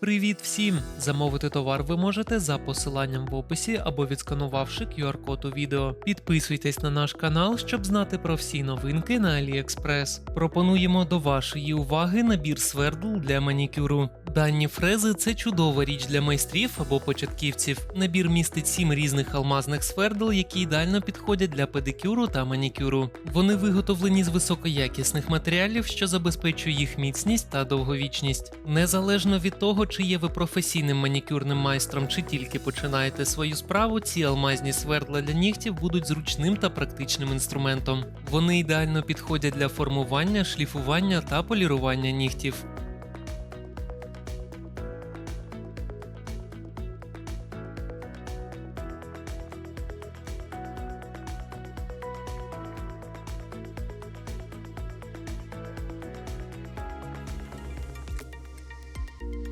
Привіт всім! Замовити товар ви можете за посиланням в описі або відсканувавши QR-код у відео. Підписуйтесь на наш канал, щоб знати про всі новинки на AliExpress. Пропонуємо до вашої уваги набір свердл для манікюру. Дані фрези це чудова річ для майстрів або початківців. Набір містить сім різних алмазних свердл, які ідеально підходять для педикюру та манікюру. Вони виготовлені з високоякісних матеріалів, що забезпечує їх міцність та довговічність. Незалежно від чи є ви професійним манікюрним майстром, чи тільки починаєте свою справу, ці алмазні свердла для нігтів будуть зручним та практичним інструментом. Вони ідеально підходять для формування, шліфування та полірування нігтів.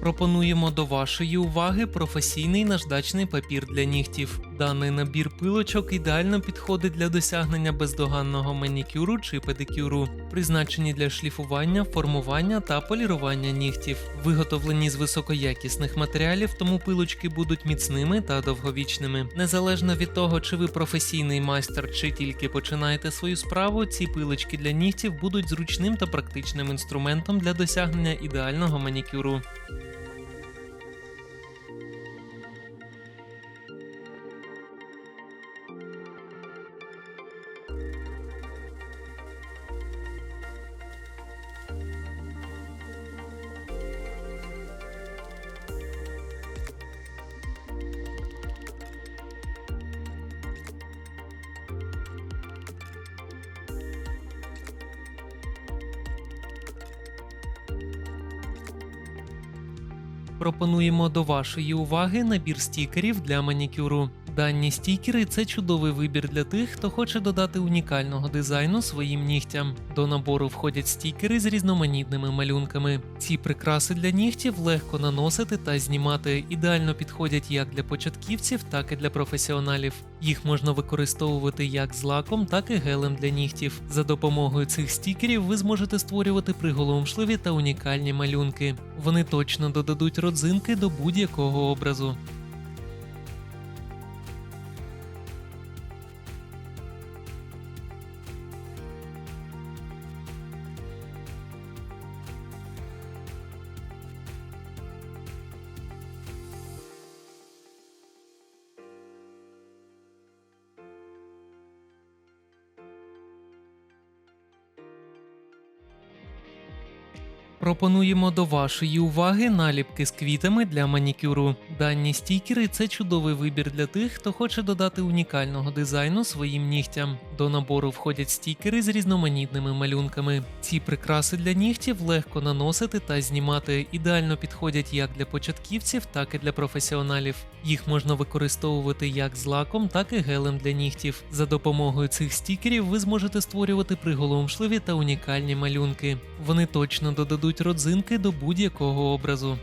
Пропонуємо до вашої уваги професійний наждачний папір для нігтів. Даний набір пилочок ідеально підходить для досягнення бездоганного манікюру чи педикюру, призначені для шліфування, формування та полірування нігтів. Виготовлені з високоякісних матеріалів, тому пилочки будуть міцними та довговічними. Незалежно від того, чи ви професійний майстер, чи тільки починаєте свою справу, ці пилочки для нігтів будуть зручним та практичним інструментом для досягнення ідеального манікюру. Пропонуємо до вашої уваги набір стікерів для манікюру. Дані стікери це чудовий вибір для тих, хто хоче додати унікального дизайну своїм нігтям. До набору входять стікери з різноманітними малюнками. Ці прикраси для нігтів легко наносити та знімати, ідеально підходять як для початківців, так і для професіоналів. Їх можна використовувати як з лаком, так і гелем для нігтів. За допомогою цих стікерів ви зможете створювати приголомшливі та унікальні малюнки. Вони точно додадуть родзинки до будь-якого образу. Пропонуємо до вашої уваги наліпки з квітами для манікюру. Дані стікери це чудовий вибір для тих, хто хоче додати унікального дизайну своїм нігтям. До набору входять стікери з різноманітними малюнками. Ці прикраси для нігтів легко наносити та знімати, ідеально підходять як для початківців, так і для професіоналів. Їх можна використовувати як з лаком, так і гелем для нігтів. За допомогою цих стікерів ви зможете створювати приголомшливі та унікальні малюнки. Вони точно додадуть родзинки до будь-якого образу.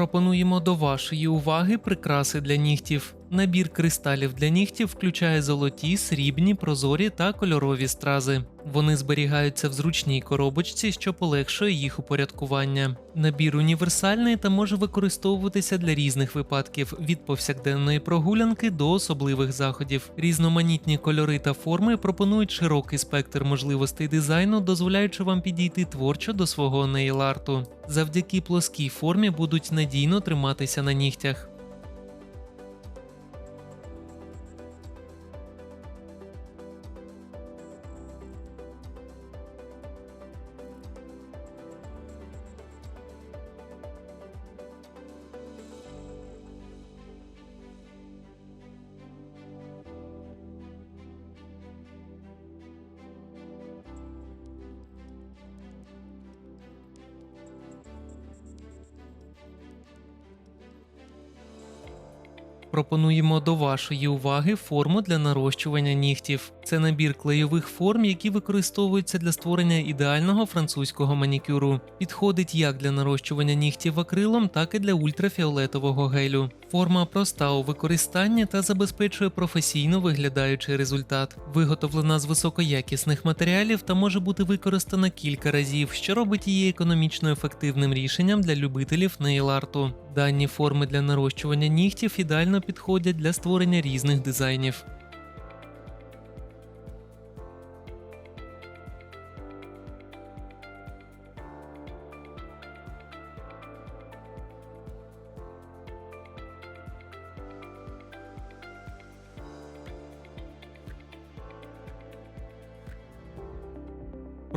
Пропонуємо до вашої уваги прикраси для нігтів. Набір кристалів для нігтів включає золоті, срібні, прозорі та кольорові стрази. Вони зберігаються в зручній коробочці, що полегшує їх упорядкування. Набір універсальний та може використовуватися для різних випадків від повсякденної прогулянки до особливих заходів. Різноманітні кольори та форми пропонують широкий спектр можливостей дизайну, дозволяючи вам підійти творчо до свого нейл-арту. Завдяки плоскій формі будуть надійно триматися на нігтях. Пропонуємо до вашої уваги форму для нарощування нігтів. Це набір клейових форм, які використовуються для створення ідеального французького манікюру. Підходить як для нарощування нігтів акрилом, так і для ультрафіолетового гелю. Форма проста у використанні та забезпечує професійно виглядаючий результат. Виготовлена з високоякісних матеріалів та може бути використана кілька разів, що робить її економічно ефективним рішенням для любителів нейл-арту. Дані форми для нарощування нігтів ідеально підходять для створення різних дизайнів.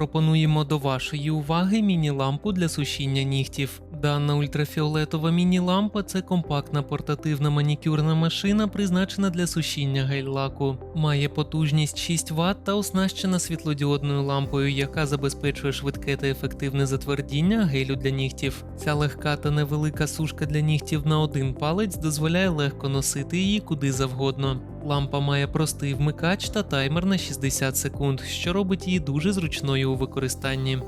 Пропонуємо до вашої уваги міні-лампу для сушіння нігтів. Дана ультрафіолетова міні-лампа це компактна портативна манікюрна машина, призначена для сушіння гель-лаку. Має потужність 6 Вт та оснащена світлодіодною лампою, яка забезпечує швидке та ефективне затвердіння гелю для нігтів. Ця легка та невелика сушка для нігтів на один палець дозволяє легко носити її куди завгодно. Лампа має простий вмикач та таймер на 60 секунд, що робить її дуже зручною у використанні.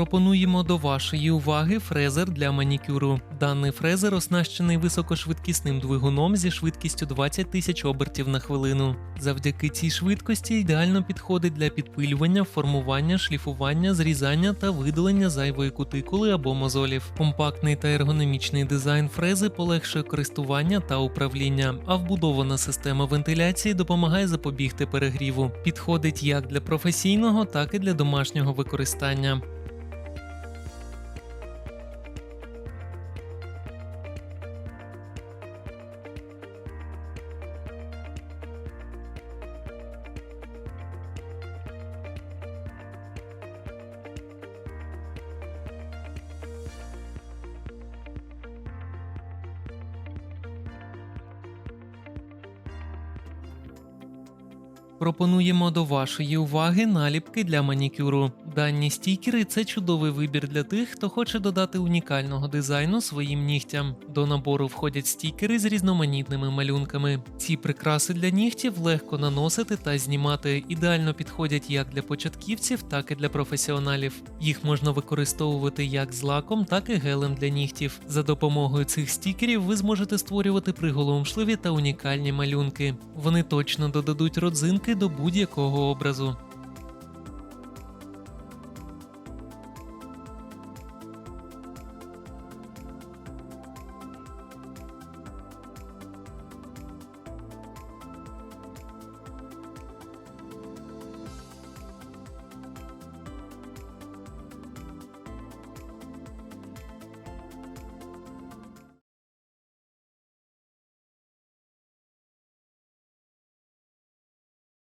Пропонуємо до вашої уваги фрезер для манікюру. Даний фрезер оснащений високошвидкісним двигуном зі швидкістю 20 тисяч обертів на хвилину. Завдяки цій швидкості ідеально підходить для підпилювання, формування, шліфування, зрізання та видалення зайвої кутикули або мозолів. Компактний та ергономічний дизайн фрези полегшує користування та управління, а вбудована система вентиляції допомагає запобігти перегріву. Підходить як для професійного, так і для домашнього використання. Пропонуємо до вашої уваги наліпки для манікюру. Дані стікери це чудовий вибір для тих, хто хоче додати унікального дизайну своїм нігтям. До набору входять стікери з різноманітними малюнками. Ці прикраси для нігтів легко наносити та знімати. Ідеально підходять як для початківців, так і для професіоналів. Їх можна використовувати як з лаком, так і гелем для нігтів. За допомогою цих стікерів ви зможете створювати приголомшливі та унікальні малюнки. Вони точно додадуть родзинки до будь-якого образу.